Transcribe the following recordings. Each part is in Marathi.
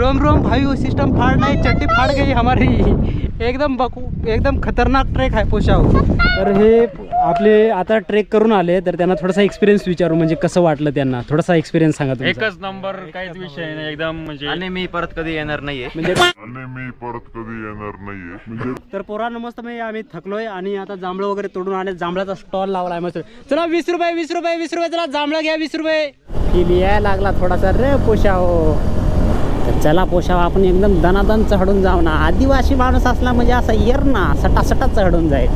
रोम रोम भाई वो सिस्टम फाड़ नहीं चट्टी फाड़ गई हमारी। एकदम बकू एकदम खतरनाक ट्रेक आहे पोशाव तर हे आपले आता ट्रेक करून आले तर त्यांना थोडासा एक्सपिरियन्स विचारू म्हणजे कसं वाटलं त्यांना? थोडासा एक्सपिरियन्स सांगा तुमचा. एकच नंबर काहीच विषय नाही एकदम म्हणजे आणि मी परत कधी येणार नाहीये. म्हणजे आणि मी परत कधी येणार नाहीये. म्हणजे तर पोरांनो मस्त म्हणजे आम्ही थकलोय आणि आता जांभळं वगैरे तोडून आले. जांभळाचा स्टॉल लावलाय मस्त. चला वीस रुपये वीस रुपये वीस रुपये चला जांभळं घ्या वीस रुपये. लागला थोडासा रे पोशाव तर चला पोशाव आपण एकदम दनादन चढून जाऊ ना. आदिवासी माणूस असला म्हणजे असा येर ना सटा सटा चढून जाईल.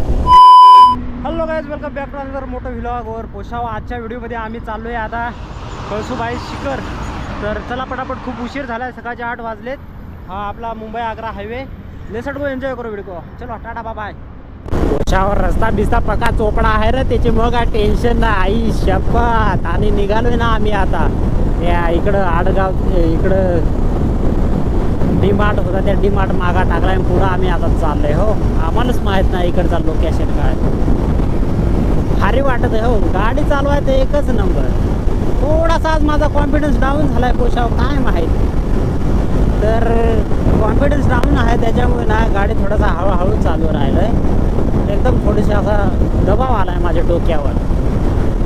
Hello guys welcome back to another मोठं व्हिलॉग वर पोशाव. आजच्या व्हिडिओमध्ये आम्ही चाललोय आता कळसुबाई शिखर. तर चला पटापट खूप उशीर झाला सकाळचे आठ वाजलेत. हा आपला मुंबई आग्रा हायवे लेसट गो एन्जॉय करू व्हिडिओ चलो टाटा बाय पोशावर रस्ता बिस्ता पका चोपडा आहे रे त्याची मग काय टेन्शन नाही. आई शपथ. आणि निघालोय ना आम्ही आता. या इकडं आडगाव इकडं डी मार्ट होता त्या डी मार्ट मागा टाकलाय आणि पुढं आम्ही आता चाललोय हो. आम्हालाच माहीत नाही इकडचं लोकेशन काय. भारी वाटत आहे हो. गाडी चालवायचं एकच नंबर थोडासा आज माझा कॉन्फिडन्स डाऊन आहे पोशाव काय माहीत. तर कॉन्फिडन्स डाऊन आहे त्याच्यामुळे ना गाडी थोडासा हळूहळू चालू राहिलं आहे एकदम थोडीशी असा दबाव आला आहे माझ्या डोक्यावर.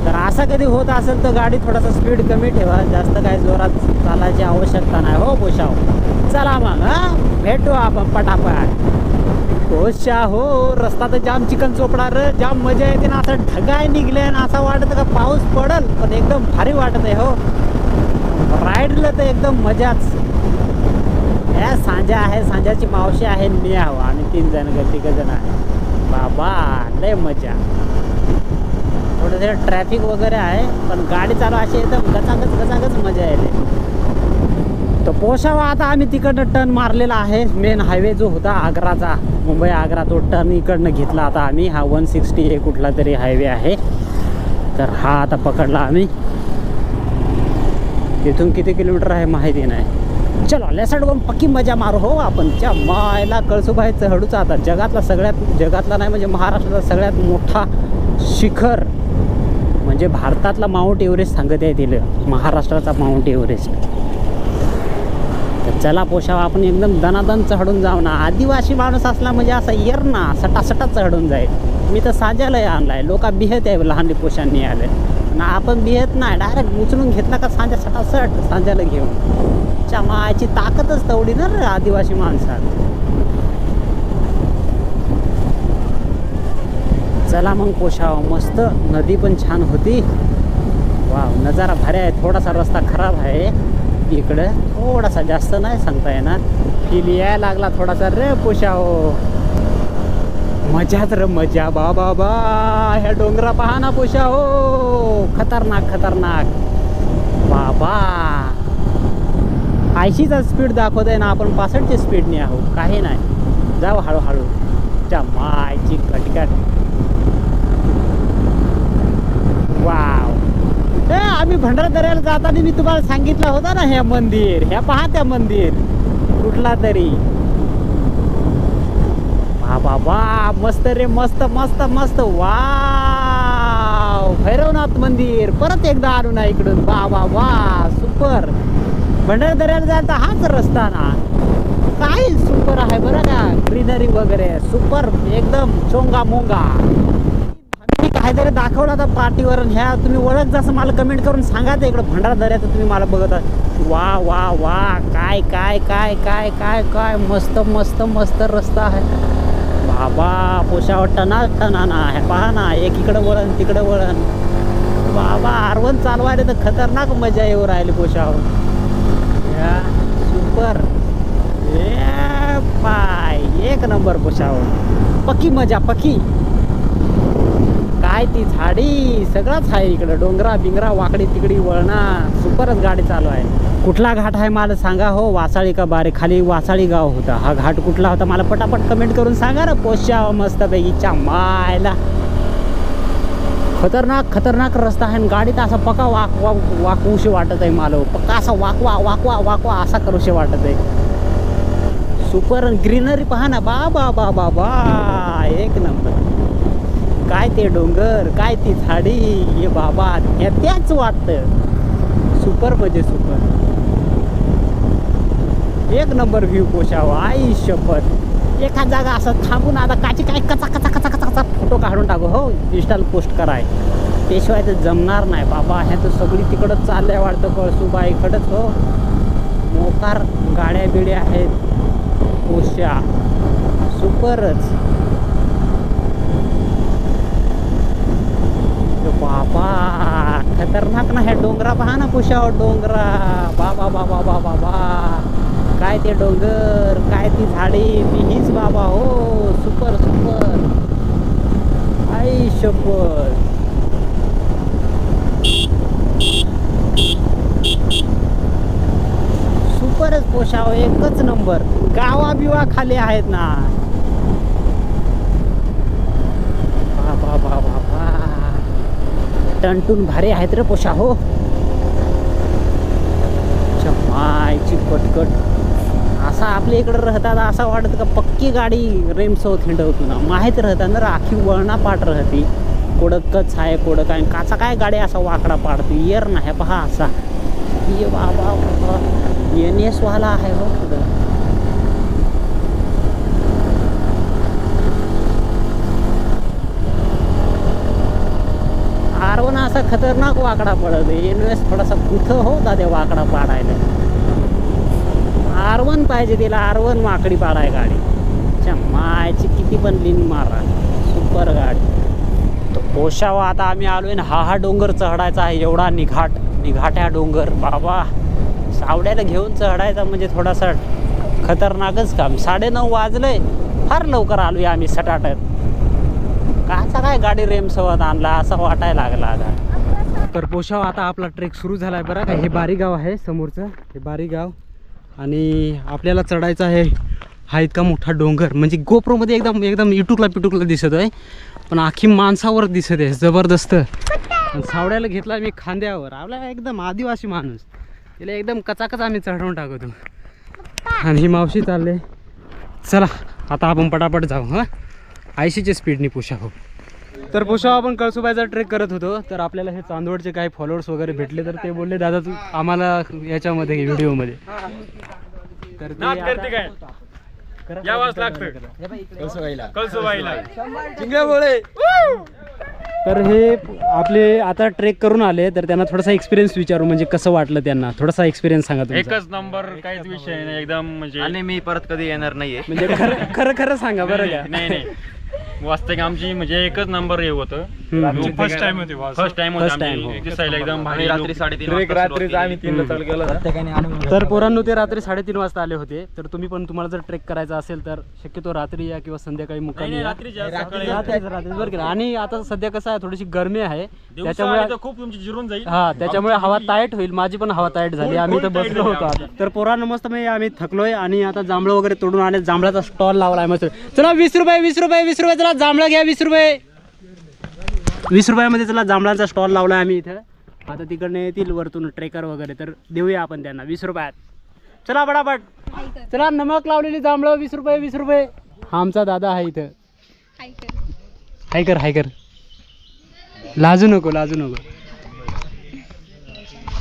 तर असं कधी होत असेल तर गाडी थोडासा स्पीड कमी ठेवा. जास्त काही जोरात चालायची आवश्यकता नाही हो पोशाव चला मग हा? भेटू आपण पटापट. पोशा हो रस्ता तर जाम चिकन चोपडा र. जाम मजा येते ना असं ढगाय निघले आणि असं वाटत का पाऊस पडल पण एकदम भारी वाटत आहे हो. राईडला तर एकदम मजाच. हे सांजा आहे सांजाची मावशी आहे मी आहो आम्ही तीन जण ग तिघ जण आहे. बाबा लय मजा. थोडंसं ट्रॅफिक वगैरे आहे पण गाडी चालू अशी एकदम गचागच गचागच मजा येते. तर पोशावा आता आम्ही तिकडनं टर्न मारलेला आहे. मेन हायवे जो होता आग्राचा मुंबई आग्रा तो टर्न इकडनं घेतला आता आम्ही. हा वन सिक्स्टी हे कुठला तरी हायवे आहे. तर हा आता पकडला आम्ही. तिथून किती किलोमीटर आहे माहिती नाही. चलो लेसाड बघून पक्की मजा मारू. हो आपण त्या मायला कळसुबाई चढूचा आता. जगातला सगळ्यात जगातला नाही म्हणजे महाराष्ट्राचा सगळ्यात मोठा शिखर म्हणजे भारतातला माउंट एव्हरेस्ट सांगत आहे तिला. महाराष्ट्राचा माउंट एव्हरेस्ट चला पोशावा आपण एकदम दनादन चढून जाऊ ना. आदिवासी माणूस असला म्हणजे असा येर ना सटासटा चढून जाईल. मी तर साजालय आणलाय. लोक बिहत आहे लहान पोशांनी आले ना आपण बिहत नाही. डायरेक्ट उचलून घेतला का सांजा सटासट सांजाला घेऊन. चमाची ताकदच तेवढी ना रे आदिवासी माणसात. चला मग पोशाव मस्त. नदी पण छान होती. वा नजारा भारी आहे. थोडासा रस्ता खराब आहे. इकडं थोडासा जास्त नाही सांगता येणार. फील यायला लागला थोडासा रे पोशाव हो. मजाच र मजा. बा बा बा. ह्या डोंगरा पहा ना पोशा हो. खतरनाक खतरनाक. बाबा ऐंशीचा स्पीड दाखवत आहे ना आपण पासष्टच्या स्पीडने आहोत. काही नाही. जाऊ हळूहळू. च्या मायची कटकट. वा ए आम्ही भंडारा दऱ्याला जाताना मी तुम्हाला सांगितलं होतं ना हे मंदिर ह्या पहा त्या मंदिर. कुठला तरी. वा बाबा मस्त रे मस्त मस्त मस्त. वा भैरवनाथ मंदिर. परत एकदा आणू ना इकडून. वा वा वा सुपर. भंडारा दऱ्याला जायचा हाच रस्ता ना. काय सुपर आहे बरं का. ग्रीनरी वगैरे सुपर एकदम चोंगा मोंगा काहीतरी दाखवलं आता पार्टीवर ह्या तुम्ही ओळख जसं मला कमेंट करून सांगा ते. इकडं भंडारा दर्याचं तुम्ही मला बघत आहात. वा वा वा. काय काय काय काय काय काय? मस्त मस्त मस्त रस्ता आहे. बाबा पोशावर टना टना ना हे पहा ना एक इकडं वळण तिकडं वळण. बाबा आरवण चालवायला तर खतरनाक मजा येऊ राहिली पोशावर सुपर ए पाय. एक नंबर पोशावर पक्की मजा पक्की. काय ती झाडी? सगळंच आहे इकडं. डोंगरा बिंगरा वाकडी तिकडी वळणा. सुपरच गाडी चालू आहे. कुठला घाट आहे मला सांगा हो? वासाळी का बारे खाली वासाळी गाव होता. हा घाट कुठला होता? मला पटापट कमेंट करून सांगा ना. पोशा मस्तपैकी च्या मायला. खतरनाक खतरनाक रस्ता आहे आणि गाडीत असा पका वाक वाक वाकवूशी वाटत आहे मला पक्का असा वाकवा वाकवा वाकवा असा करूशी वाटत आहे. सुपर ग्रीनरी पहा ना. बा बा बा बा बा. एक नंबर. काय ते डोंगर काय ती झाडी हे बाबा हे त्याच वाटतं. सुपर म्हणजे सुपर एक नंबर व्ह्यू पोशाव आई शपथ. एखाद जागा असं थांबून आता काची काय कचा कचा कचा कचा कचा फोटो काढून टाकू. हो इंस्टाल पोस्ट कराय. त्याशिवाय तर जमणार नाही. बाबा ह्या तर सगळी तिकडंच चालल्या वाटतं कळसुबा इकडंच हो. मोकार गाड्या बिड्या आहेत पोशा सुपरच तो बाबा खतरनाक ना हे डोंगरा पहा ना पुशावर डोंगरा. बाबा बाबा बाबा बाबा. काय ते डोंगर काय ती झाडे मी हीच बाबा हो सुपर सुपर. आई शपथ. सुपरच पोशाव एकच नंबर. गावा बिवा खाली आहेत ना बाबा बाबा बा टनटून भारी आहेत रे पोशा हो. मायची कटकट असा आपल्या इकडं राहतात असं वाटत का पक्की गाडी रेमसोबत हिंडवतो ना. माहीत राहतात ना राखी वळणा पाठ राहती. कोडं आहे कोडं काचा काय गाडी असा वाकडा पाडतो? येर नाही पहा असा. ये बाबा एन एस वाला आहे हो कुठं आर वन असा खतरनाक वाकडा पडत एन थोडासा कुठं होता ते वाकडा पाडायला. आर वन पाहिजे तिला आर वन वाकडी पाडाय गाडी. च्या मायची किती पण लिन मारा. सुपर गाडी. तो पोशावा आता आम्ही आलो ना हा हा डोंगर चढायचा आहे एवढा निघाट निघाट्या डोंगर. बाबा सावड्याला घेऊन चढायचा म्हणजे थोडासा खतरनाकच काम. साडेनऊ वाजलंय फार लवकर आलोय आम्ही सटाटत काचा काय गाडी रेमसोबत आणला असं वाटायला लागला आता. तर पोशाव आता आपला ट्रेक सुरू झाला आहे बरं का. हे बारी गाव आहे समोरचं. हे बारी गाव आणि आपल्याला चढायचं आहे. हा इतका मोठा डोंगर. म्हणजे गोप्रोमध्ये एकदम एकदम इटुकला पिटुकला दिसत आहे. पण आखी माणसावर दिसत आहे. जबरदस्त. सावड्याला घेतला मी खांद्यावर. आपला एकदम आदिवासी माणूस. तिला एकदम कचाकच आम्ही चढवून टाकतो. आणि ही मावशी चालले. चला आता आपण पटापट जाऊ हां? ऐंशीच्या स्पीडने पुशा हो तर पुशा आपण कळसुबाईचा ट्रेक करत होतो. तर आपल्याला हे चांदवडचे काही फॉलोअर्स वगैरे भेटले तर ते बोलले दादा तू आम्हाला याच्यामध्ये व्हिडिओमध्ये. तर ते करा. कळसुबाईला. तर हे आपले आता ट्रेक करून आले तर त्यांना थोडासा एक्सपिरियन्स विचारू म्हणजे कसं वाटलं त्यांना? थोडासा एक्सपिरियन्स सांगा तुमचा. एकच नंबर काहीच विषय नाही एकदम म्हणजे आणि मी परत कधी येणार नाहीये. म्हणजे खरं खरं सांगा बरं का. नाही नाही. वास्तविक आमची म्हणजे एकच नंबर हे होतं. फर्स्ट टाइम होती फर्स्ट टाइम First होती time, हो. आमची दिसायला एकदम भारी रात्री. साडेतीन वाजता सुरुवात केली. तर पोरांनो ते रात्री साडेतीन वाजता आले होते. तर तुम्ही पण तुम्हाला जर ट्रेक करायचा असेल तर शक्यतो रात्री या किंवा संध्याकाळी नाही मुक्कामी नाही या. रात्री जास्त सकाळी रात्रीच रात्रीच बरं केलं आणि आता सध्या कसं आहे थोडीशी गरमी आहे. दिवसा त्याच्यामुळे तर खूप तुमची जिरून जाईल. हा त्याच्यामुळे हवा टाईट होईल. माझी पण हवा टाईट झाली. Full- आम्ही तर full tight बसलो झाली होतो. आता तर पोरांनो मस्त मी आम्ही थकलोय आणि आता जांभळं वगैरे तोडून आले जांभळाचा स्टॉल लावलाय मस्त. चला वीस रुपये वीस रुपये वीस रुपये चला. जांभळा घ्या वीस रुपये. वीस रुपयामध्ये चला जांभळांचा स्टॉल लावलाय आम्ही इथं. आता तिकडनं येतील वरतून ट्रेकर वगैरे तर देऊया आपण त्यांना वीस रुपयात. चला बडाबट चला नमक लावलेली जांभळं वीस रुपये वीस रुपये. हा आमचा दादा आहे इथं. हाय कर हाय कर लाजू नको लाजू नको.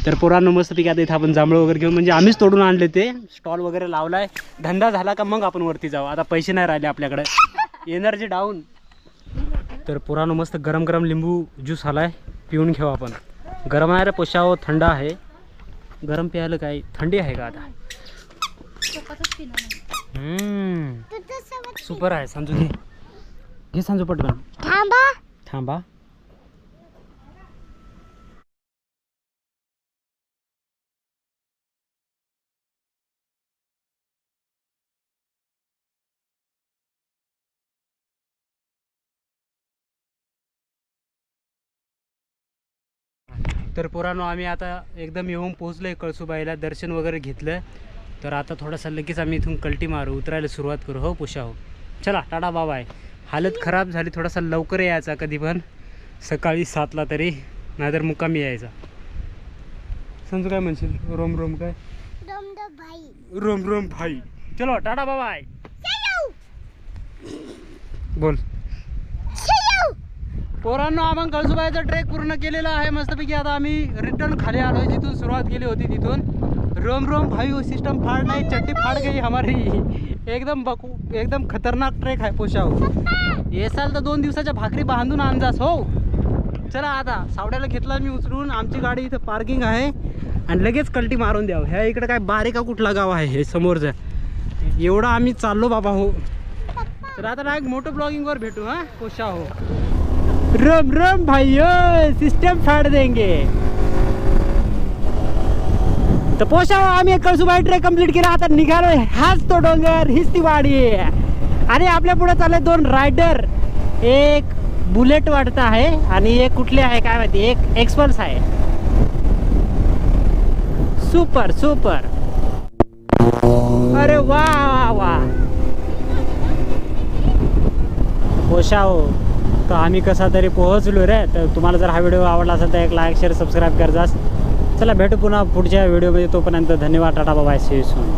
तर पोरांनो पिक आता इथं आपण जांभळं वगैरे घेऊन म्हणजे आम्हीच तोडून आणले ते. स्टॉल वगैरे लावलाय. धंदा झाला का मग आपण वरती जाऊ. आता पैसे नाही राहिले आपल्याकडे. Energy down. तर पोरांनो मस्त गरम गरम लिंबू ज्यूस आलाय पिऊन घेऊ आपण. गरम आहे रे पोशाव थंड आहे. गरम प्यायला काय थंडी आहे का आता? हम्म. सुपर आहे संजू घे घे संजू पटकन. थांबा. थांबा. तर पोरानो आम्ही आता एकदम येऊन पोहोचलोय कळसुबाईला दर्शन वगैरे घेतलं. तर आता थोडासा लगेच आम्ही इथून कल्टी मारू उतरायला सुरुवात करू. हो पुषा हो. चला टाटा बाबा आहे हालत खराब झाली थोडासा लवकर यायचा कधी पण. सकाळी सातला तरी नाहीतर मुक्कामी यायचा. समजू काय म्हणशील? रोम रोम काय? रोम रोम भाई. चलो टाटा बाबा आहे बोल. पोरांनो आपण कळसुबाईचा ट्रेक पूर्ण केलेला आहे. मस्तपैकी आता आम्ही रिटर्न खाली आलोय. जिथून सुरुवात केली होती तिथून. रोम रोम भाई सिस्टम फाड़ नाही चट्टी फाड़ गई हमारी. एकदम बकू एकदम खतरनाक ट्रेक आहे पोशाव येसाल तर दोन दिवसाच्या भाकरी बांधून आणजास हो. चला आता सावड्याला घेतला मी उचलून. आमची गाडी इथं पार्किंग आहे. आणि लगेच कल्टी मारून द्यावं. ह्या इकडे काय बारीका कुठला गाव आहे हे समोरचं. एवढं आम्ही चाललो बाबा हो. तर आता डायरेक्ट मोटो मोठं ब्लॉगिंगवर भेटू हां. पोशा हो. रम रम भाई सिस्टम फाड़ देंगे। तर पोशा आम्ही एक कळसुबाई ट्रेक कंप्लीट केला आता निघालोय हाच तो डोंगर हीच ती वाडी. आणि आपल्या पुढे चालले दोन रायडर एक बुलेट वाटत आहे आणि एक कुठले आहे काय माहिती एक एक्सपल्स आहे. सुपर सुपर अरे वा वा वा. पोशा हो. तर आम्ही कसा तरी पोहोचलो रे. तर तुम्हाला जर हा व्हिडिओ आवडला असेल तर एक लाईक शेअर सबस्क्राईब करजास. चला भेटू पुन्हा पुढच्या व्हिडिओमध्ये तोपर्यंत धन्यवाद टाटा बाबा सी सून